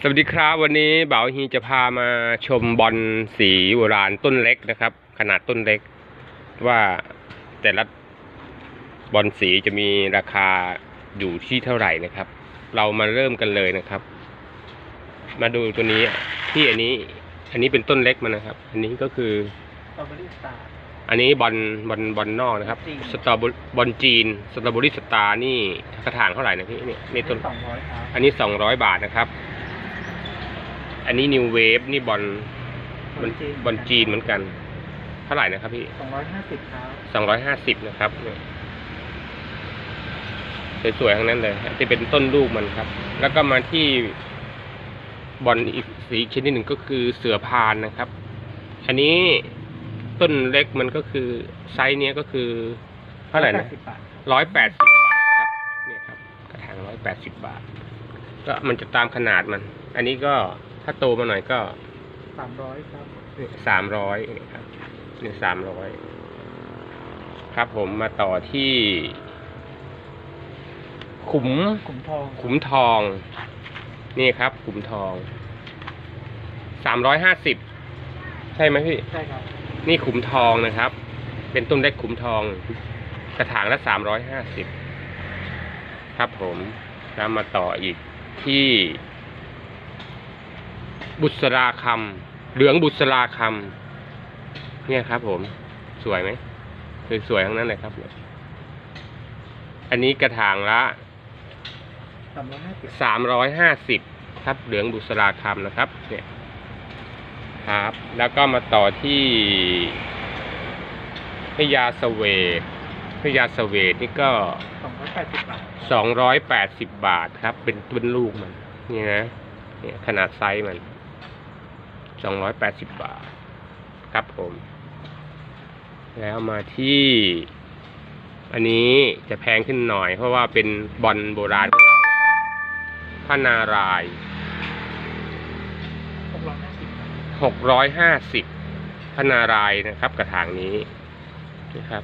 สวัสดีครับวันนี้บ่าวฮีจะพามาชมบอลสีโบราณต้นเล็กนะครับ ขนาดต้นเล็ก ว่าแต่ละบอลสีจะมีราคาอยู่ที่เท่าไหร่นะครับ เรามาเริ่มกันเลยนะครับ มาดูตัวนี้ที่อันนี้ อันนี้เป็นต้นเล็กมันนะครับ อันนี้ก็คือสตรอเบอรี่สตาร์ อันนี้บอลบอลบอลนอกนะครับจีนสตรอเบอร์บอลจีน สตรอเบอรี่สตาร์นี่กระถางเท่าไหร่นะพี่นี่นี่ต้นสองร้อยครับอันนี้สองร้อยบาทนะครับ อันนี้นิวเวฟนี่บอลบอลบอลจีนเหมือนกัน เท่าไหร่นะครับพี่สองร้อยห้าสิบครับสองร้อยห้าสิบนะครับเนี่ยสวยๆทั้งนั้นเลยที่เป็นต้นลูกมันครับ แล้วก็มาที่บอลอีกสีชนิดหนึ่งก็คือเสือพานนะครับ อันนี้ ต้นเล็กมันก็คือไซส์เนี้ยก็คือเท่าไหร่นะสิบบาทร้อยแปดสิบบาทครับเนี่ยครับกระถางร้อยแปดสิบบาท ก็มันจะตามขนาดมัน อันนี้ก็ถ้าโตมาหน่อยก็สามร้อยครับสามร้อยครับเนี่ยสามร้อยครับผมมาต่อที่ ขุม ขุมทองขุมทอง นี่ครับ ขุมทองสามร้อยห้าสิบใช่ไหมพี่ ใช่ครับ นี่ขุมทองนะครับ เป็นต้นเล็กขุมทอง กระถางละสามร้อยห้าสิบครับผมแล้วมาต่ออีกที่ บุษราคำเหลืองบุษราคำเนี่ยครับ ผม สวยไหมสวยๆทั้งนั้นเลยครับอันนี้กระถางละสามร้อยห้าสิบสามร้อยห้าสิบครับเหลืองบุษราคำนะครับ เนี่ย ครับ แล้วก็มาต่อที่พญาสเวทพญาสเวทนี่ก็สองร้อยแปดสิบบาทสองร้อยแปดสิบบาทครับ เป็นต้นลูกมัน นี่นะเนี่ยขนาดไซส์มันสองร้อยแปดสิบบาท ครับผม แล้วมาที่ อันนี้จะแพงขึ้นหน่อย เพราะว่าเป็นบอลโบราณของเราพระนารายณ์ 650พนารายนะครับ กระถางนี้นะครับ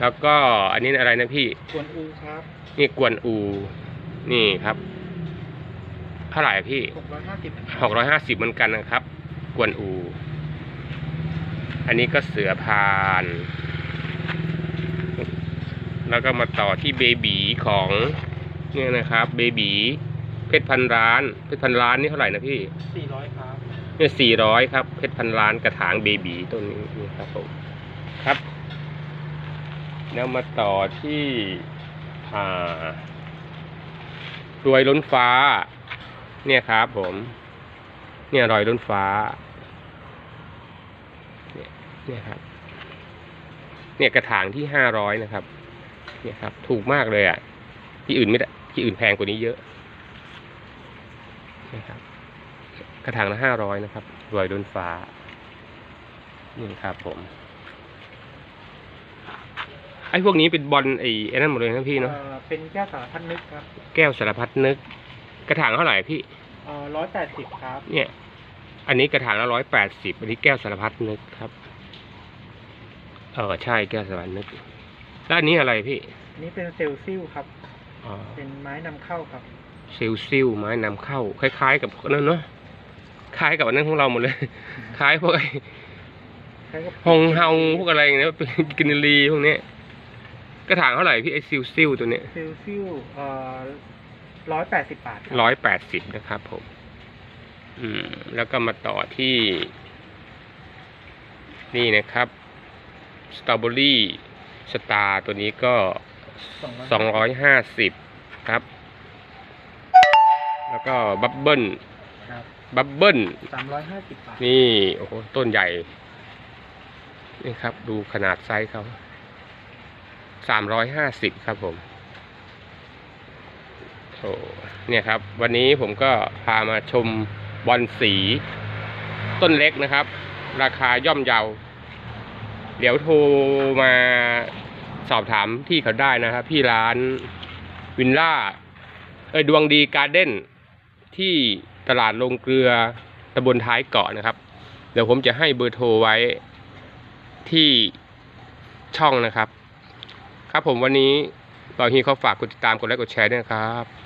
แล้วก็อันนี้อะไรนะพี่กวนอูครับ นี่กวนอู นี่ครับเท่าไหร่พี่หกร้อยห้าสิบเหมือนกันนะครับ กวนอู อันนี้ก็เสือพาน แล้วก็มาต่อที่เบบีของเนี่ยนะครับ เบบี เพชรพันล้าน เพชรพันล้านนี่เท่าไหร่นะพี่สี่ร้อยครับเนี่ยสี่ร้อยครับ เพชรพันล้านกระถางเบบีต้นนี้นี่ครับผมครับ แล้วมาต่อที่อ่ารวยล้นฟ้า เนี่ยครับผม เนี่ยรอยล้นฟ้า เนี่ยเนี่ยครับ เนี่ยกระถางที่ห้าร้อยนะครับ เนี่ยครับ ถูกมากเลยอะ ที่อื่นไม่ได้ ที่อื่นแพงกว่านี้เยอะ นะครับกระถางละห้าร้อยนะครับรอยล้นฟ้า นี่ครับผม ไอ้พวกนี้เป็นบอลไอ้ไอ้นั่นหมดเลยนะพี่เนาะเอ่อเป็นแก้วสารพัดนึกครับแก้วสารพัดนึก กระถางเท่าไหร่พี่เอ่อร้อยแปดสิบครับ เนี่ย อันนี้กระถางละร้อยแปดสิบอันนี้แก้วสารพัดนึกครับ เออใช่แก้วสารพัดนึก แล้วอันนี้อะไรพี่อันนี้เป็นเซลซิลครับ อ๋อ เป็นไม้นำเข้าครับเซลซิลไม้นำเข้า คล้าย ๆ กับนั่นเนาะคล้ายกับอันนั้นของเราหมดเลย คล้ายพวกไอ้ใช้กับฮงเฮาพวกอะไรอย่างเงี้ยเป็นกินรีพวกเนี้ยกระถางเท่าไหร่พี่ไอ้ซิลซิลตัวเนี้ยเซลซิลเอ่อร้อยแปดสิบบาทครับร้อยแปดสิบนะครับผม อืม แล้วก็มาต่อที่ นี่นะครับสตรอเบอรี่สตาร์ตัวนี้ก็สองร้อยห้าสิบครับ แล้วก็บับเบิ้ลครับบับเบิ้ลสามร้อยห้าสิบบาทนี่โอ้โหต้นใหญ่นี่ครับ ดูขนาดไซส์เขาสามร้อยห้าสิบครับผมโอ้เนี่ยครับ วันนี้ผมก็พามาชมบอลสี ต้นเล็กนะครับ ราคาย่อมเยา เดี๋ยวโทรมาสอบถามที่เขาได้นะครับ ที่ร้านวินล่าเอยดวงดีการ์เด้น ที่ตลาดลงเกลือตำบลท้ายเกาะนะครับ เดี๋ยวผมจะให้เบอร์โทรไว้ที่ช่องนะครับ ครับผมวันนี้บางทีเขาฝากกดติดตามกดไลค์กดแชร์ด้วยนะครับ